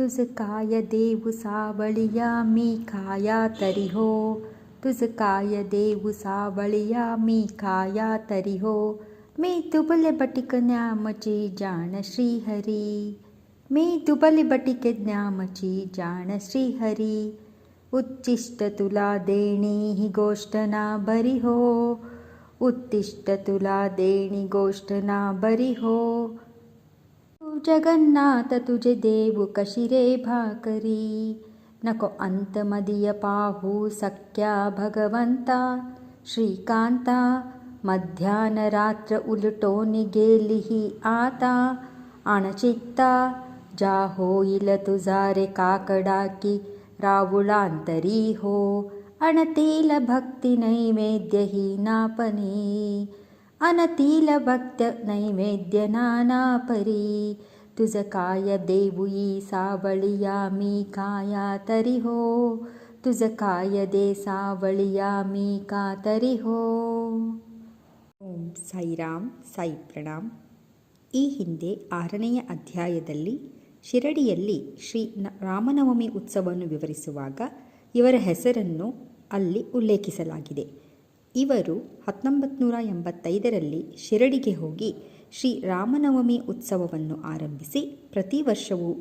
तुझ काय देऊ सावळिया मी काया तरी हो तुझ काय देऊ सावळिया मी काया तरी हो मी तुबले बटिक ज्ञामची जाण श्रीहरी मी तुबले बटिक ज्ञामची जाण श्रीहरी उच्चिष्ट तुला देणी ही गोष्ट ना बरी हो उत्तिष्ट तुला देणी गोष्ट ना बरी हो जगन्नाथ तुझे देऊ कशी रे भाकरी। नको अंत मदिय पाहू सख्या भगवंता श्रीकांता मध्यान रात्र उलटोन गेलीही आता। अणचित्ता जा होईल तुझा रे काकडा की रावुळांतरी हो। अणतील भक्ती नैवेद्य ही नापनी ಅನತಿಲ ಭಕ್ತ ನೈವೇದ್ಯ ನಾನಾ ಪರಿ ತುಜಕಾಯ ಸಾವಳಿಯ ಸಾವಳಿಯಾಮಿ ಕಾಯ ತರಿಹೋ. ತುಜಕಾಯ ದೇ ಸಾವಳಿಯಾಮಿ ಕಾ ತರಿಹೋ. ಓಂ ಸೈರಾಮ್ ಸೈ ಪ್ರಣಾಮ್. ಈ ಹಿಂದೆ ಆರನೆಯ ಅಧ್ಯಾಯದಲ್ಲಿ ಶಿರಡಿಯಲ್ಲಿ ಶ್ರೀ ರಾಮನವಮಿ ಉತ್ಸವವನ್ನು ವಿವರಿಸುವಾಗ ಇವರ ಹೆಸರನ್ನು ಅಲ್ಲಿ ಉಲ್ಲೇಖಿಸಲಾಗಿದೆ. ಇವರು ಹತ್ತೊಂಬತ್ತು ನೂರ ಎಂಬತ್ತೈದರಲ್ಲಿ ಶಿರಡಿಗೆ ಹೋಗಿ ಶ್ರೀ ರಾಮನವಮಿ ಉತ್ಸವವನ್ನು ಆರಂಭಿಸಿ ಪ್ರತಿ ವರ್ಷವೂ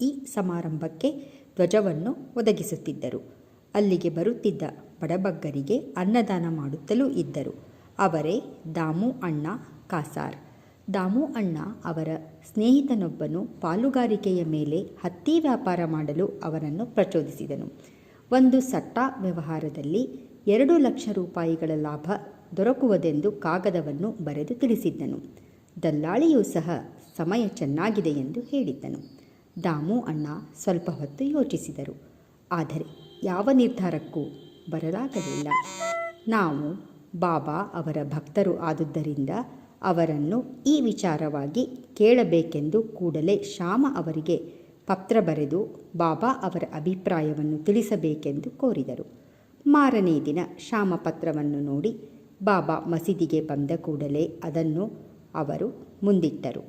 ಈ ಸಮಾರಂಭಕ್ಕೆ ಧ್ವಜವನ್ನು ಒದಗಿಸುತ್ತಿದ್ದರು. ಅಲ್ಲಿಗೆ ಬರುತ್ತಿದ್ದ ಬಡಬಗ್ಗರಿಗೆ ಅನ್ನದಾನ ಮಾಡುತ್ತಲೂ ಇದ್ದರು. ಅವರೇ ದಾಮು ಅಣ್ಣ ಕಾಸಾರ್. ದಾಮು ಅಣ್ಣ ಅವರ ಸ್ನೇಹಿತನೊಬ್ಬನು ಪಾಲುಗಾರಿಕೆಯ ಮೇಲೆ ಹತ್ತಿ ವ್ಯಾಪಾರ ಮಾಡಲು ಅವರನ್ನು ಪ್ರಚೋದಿಸಿದನು. ಒಂದು ಸಟ್ಟ ವ್ಯವಹಾರದಲ್ಲಿ ಎರಡು ಲಕ್ಷ ರೂಪಾಯಿಗಳ ಲಾಭ ದೊರಕುವುದೆಂದು ಕಾಗದವನ್ನು ಬರೆದು ತಿಳಿಸಿದ್ದನು. ದಲ್ಲಾಳಿಯೂ ಸಹ ಸಮಯ ಚೆನ್ನಾಗಿದೆ ಎಂದು ಹೇಳಿದ್ದನು. ದಾಮು ಅಣ್ಣ, ಸ್ವಲ್ಪ ಹೊತ್ತು ಯೋಚಿಸಿದರು. ಆದರೆ ಯಾವ ನಿರ್ಧಾರಕ್ಕೂ ಬರಲಾಗಲಿಲ್ಲ. ನಾವು, ಬಾಬಾ ಅವರ ಭಕ್ತರು ಆದುದರಿಂದ ಅವರನ್ನು ಈ ವಿಚಾರವಾಗಿ ಕೇಳಬೇಕೆಂದು ಕೂಡಲೇ ಶ್ಯಾಮ ಅವರಿಗೆ ಪತ್ರ ಬರೆದು, ಬಾಬಾ ಅವರ ಅಭಿಪ್ರಾಯವನ್ನು ತಿಳಿಸಬೇಕೆಂದು ಕೋರಿದರು. ಮಾರನೇ ದಿನ ಶ್ಯಾಮಪತ್ರವನ್ನು ನೋಡಿ ಬಾಬಾ ಮಸೀದಿಗೆ ಬಂದ ಕೂಡಲೇ ಅದನ್ನು ಅವರು ಮುಂದಿಟ್ಟರು.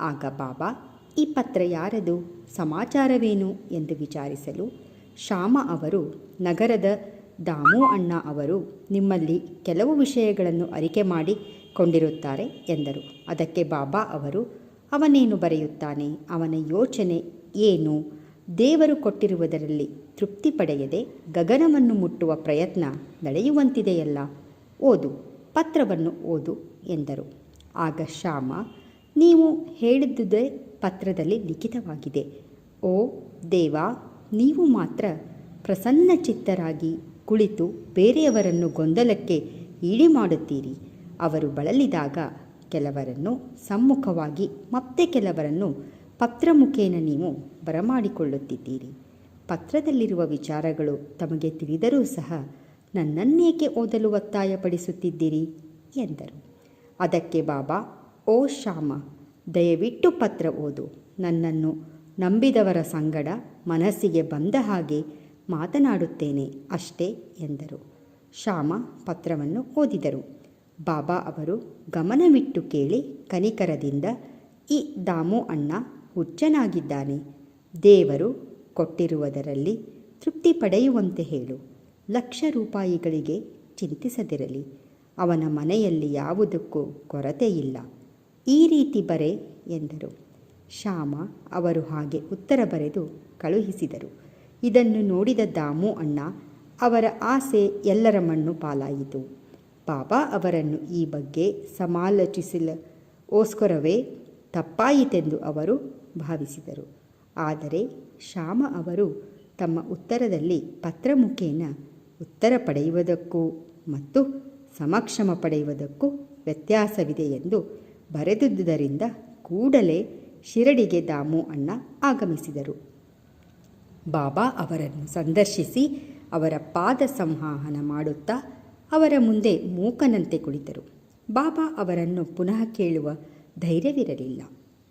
ಆಗ ಬಾಬಾ, ಈ ಪತ್ರ ಯಾರದು? ಸಮಾಚಾರವೇನು? ಎಂದು ವಿಚಾರಿಸಲು ಶ್ಯಾಮ ಅವರು, ನಗರದ ದಾಮು ಅಣ್ಣ ಅವರು ನಿಮ್ಮಲ್ಲಿ ಕೆಲವು ವಿಷಯಗಳನ್ನು ಅರಿಕೆ ಮಾಡಿಕೊಂಡಿರುತ್ತಾರೆ ಎಂದರು. ಅದಕ್ಕೆ ಬಾಬಾ ಅವರು, ಅವನೇನು ಬರೆಯುತ್ತಾನೆ? ಅವನ ಯೋಚನೆ ಏನು? ದೇವರು ಕೊಟ್ಟಿರುವುದರಲ್ಲಿ ತೃಪ್ತಿ ಪಡೆಯದೆ ಗಗನವನ್ನು ಮುಟ್ಟುವ ಪ್ರಯತ್ನ ನಡೆಯುವಂತಿದೆಯಲ್ಲ? ಓದು, ಪತ್ರವನ್ನು ಓದು ಎಂದರು. ಆಗ ಶ್ಯಾಮ, ನೀವು ಹೇಳಿದ್ದುದೇ ಪತ್ರದಲ್ಲಿ ಲಿಖಿತವಾಗಿದೆ. ಓ ದೇವ, ನೀವು ಮಾತ್ರ ಪ್ರಸನ್ನ ಚಿತ್ತರಾಗಿ ಕುಳಿತು ಬೇರೆಯವರನ್ನು ಗೊಂದಲಕ್ಕೆ ಈಡಿ ಮಾಡುತ್ತೀರಿ ಅವರು ಬಳಲಿದಾಗ ಕೆಲವರನ್ನು ಸಮ್ಮುಖವಾಗಿ ಮತ್ತೆ ಕೆಲವರನ್ನು ಪತ್ರಮುಖೇನ ನೀವು ಬರಮಾಡಿಕೊಳ್ಳುತ್ತಿದ್ದೀರಿ. ಪತ್ರದಲ್ಲಿರುವ ವಿಚಾರಗಳು ತಮಗೆ ತಿಳಿದರೂ ಸಹ ನನ್ನನ್ನೇಕೆ ಓದಲು ಒತ್ತಾಯಪಡಿಸುತ್ತಿದ್ದೀರಿ? ಎಂದರು. ಅದಕ್ಕೆ ಬಾಬಾ, ಓ ಶ್ಯಾಮ, ದಯವಿಟ್ಟು ಪತ್ರ ಓದು. ನನ್ನನ್ನು ನಂಬಿದವರ ಸಂಗಡ ಮನಸ್ಸಿಗೆ ಬಂದ ಹಾಗೆ ಮಾತನಾಡುತ್ತೇನೆ ಅಷ್ಟೇ ಎಂದರು. ಶ್ಯಾಮ ಪತ್ರವನ್ನು ಓದಿದರು. ಬಾಬಾ ಅವರು ಗಮನವಿಟ್ಟು ಕೇಳಿ ಕನಿಕರದಿಂದ, ಈ ದಾಮು ಅಣ್ಣ ಹುಚ್ಚನಾಗಿದ್ದಾನೆ. ದೇವರು ಕೊಟ್ಟಿರುವುದರಲ್ಲಿ ತೃಪ್ತಿ ಪಡೆಯುವಂತೆ ಹೇಳು. ಲಕ್ಷ ರೂಪಾಯಿಗಳಿಗೆ ಚಿಂತಿಸದಿರಲಿ. ಅವನ ಮನೆಯಲ್ಲಿ ಯಾವುದಕ್ಕೂ ಕೊರತೆ ಇಲ್ಲ ಈ ರೀತಿ ಬರೆ ಎಂದರು. ಶ್ಯಾಮ ಅವರು ಹಾಗೆ ಉತ್ತರ ಬರೆದು ಕಳುಹಿಸಿದರು. ಇದನ್ನು ನೋಡಿದ ದಾಮು ಅಣ್ಣ ಅವರ ಆಸೆ ಎಲ್ಲರ ಮಣ್ಣು ಪಾಲಾಯಿತು. ಬಾಬಾ ಅವರನ್ನು ಈ ಬಗ್ಗೆ ಸಮಾಲೋಚಿಸಲು ಓಸ್ಕರವೇ, ತಪ್ಪಾಯಿತೆಂದು ಅವರು ಭಾವಿಸಿದರು. ಆದರೆ ಶ್ಯಾಮ ಅವರು ತಮ್ಮ ಉತ್ತರದಲ್ಲಿ ಪತ್ರಮುಖೇನ ಉತ್ತರ ಪಡೆಯುವುದಕ್ಕೂ ಮತ್ತು ಸಮಕ್ಷಮ ಪಡೆಯುವುದಕ್ಕೂ ವ್ಯತ್ಯಾಸವಿದೆ ಎಂದು ಬರೆದುದರಿಂದ ಕೂಡಲೇ ಶಿರಡಿಗೆ ದಾಮು ಅಣ್ಣ ಆಗಮಿಸಿದರು. ಬಾಬಾ ಅವರನ್ನು ಸಂದರ್ಶಿಸಿ ಅವರ ಪಾದ ಸಂವಹನ ಮಾಡುತ್ತಾ ಅವರ ಮುಂದೆ ಮೂಕನಂತೆ ಕುಳಿತರು. ಬಾಬಾ ಅವರನ್ನು ಪುನಃ ಕೇಳುವ ಧೈರ್ಯವಿರಲಿಲ್ಲ.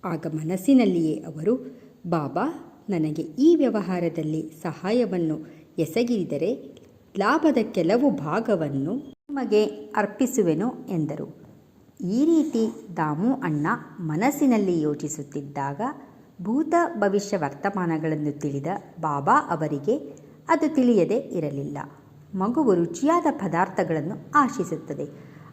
ಆಗ ಮನಸ್ಸಿನಲ್ಲಿಯೇ ಅವರು, ಬಾಬಾ, ನನಗೆ ಈ ವ್ಯವಹಾರದಲ್ಲಿ ಸಹಾಯವನ್ನು ಎಸಗಿದರೆ ಲಾಭದ ಕೆಲವು ಭಾಗವನ್ನು ನಿಮಗೆ ಅರ್ಪಿಸುವೆನು ಎಂದರು. ಈ ರೀತಿ ದಾಮು ಅಣ್ಣ ಮನಸ್ಸಿನಲ್ಲಿ ಯೋಚಿಸುತ್ತಿದ್ದಾಗ ಭೂತ ಭವಿಷ್ಯ ವರ್ತಮಾನಗಳನ್ನು ತಿಳಿದ ಬಾಬಾ ಅವರಿಗೆ ಅದು ತಿಳಿಯದೇ ಇರಲಿಲ್ಲ. ಮಗುವು ರುಚಿಯಾದ ಪದಾರ್ಥಗಳನ್ನು ಆಶಿಸುತ್ತದೆ.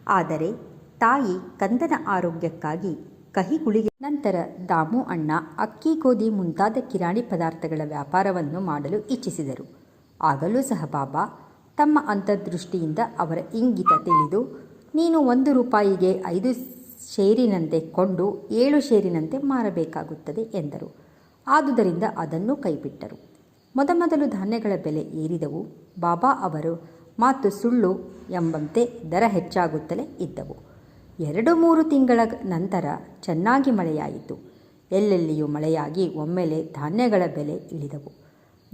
ಆದರೆ ತಾಯಿ ಕಂದನ ಆರೋಗ್ಯಕ್ಕಾಗಿ ಕಹಿ ಗುಳಿಗೆ. ನಂತರ ದಾಮು ಅಣ್ಣ ಅಕ್ಕಿ ಗೋಧಿ ಮುಂತಾದ ಕಿರಾಣಿ ಪದಾರ್ಥಗಳ ವ್ಯಾಪಾರವನ್ನು ಮಾಡಲು ಇಚ್ಛಿಸಿದರು. ಆಗಲೂ ಸಹ ಬಾಬಾ, ತಮ್ಮ ಅಂತರ್ದೃಷ್ಟಿಯಿಂದ ಅವರ ಇಂಗಿತ ತಿಳಿದು, ನೀನು ಒಂದು ರೂಪಾಯಿಗೆ ಐದು ಷೇರಿನಂತೆ ಕೊಂಡು ಏಳು ಷೇರಿನಂತೆ ಮಾರಬೇಕಾಗುತ್ತದೆ ಎಂದರು. ಆದುದರಿಂದ ಅದನ್ನು ಕೈಬಿಟ್ಟರು. ಮೊದಮೊದಲು ಧಾನ್ಯಗಳ ಬೆಲೆ ಏರಿದವು. ಬಾಬಾ ಅವರು, ಮಾತು ಸುಳ್ಳು ಎಂಬಂತೆ ದರ ಹೆಚ್ಚಾಗುತ್ತಲೇ ಇದ್ದವು. ಎರಡು ಮೂರು ತಿಂಗಳ ನಂತರ ಚೆನ್ನಾಗಿ ಮಳೆಯಾಯಿತು. ಎಲ್ಲೆಲ್ಲಿಯೂ ಮಳೆಯಾಗಿ ಒಮ್ಮೆಲೆ ಧಾನ್ಯಗಳ ಬೆಲೆ ಇಳಿದವು.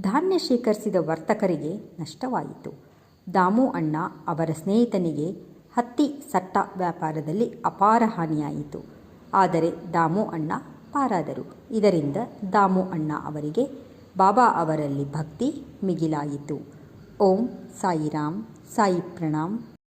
ಧಾನ್ಯ ಶೇಖರಿಸಿದ ವರ್ತಕರಿಗೆ ನಷ್ಟವಾಯಿತು. ದಾಮು ಅಣ್ಣ ಅವರ ಸ್ನೇಹಿತನಿಗೆ ಹತ್ತಿ ಸಟ್ಟ ವ್ಯಾಪಾರದಲ್ಲಿ ಅಪಾರ ಹಾನಿಯಾಯಿತು. ಆದರೆ ದಾಮು ಅಣ್ಣ ಪಾರಾದರು. ಇದರಿಂದ ದಾಮು ಅಣ್ಣ ಅವರಿಗೆ ಬಾಬಾ ಅವರಲ್ಲಿ ಭಕ್ತಿ ಮಿಗಿಲಾಯಿತು. ಓಂ ಸಾಯಿರಾಮ್, ಸಾಯಿ ಪ್ರಣಾಮ್.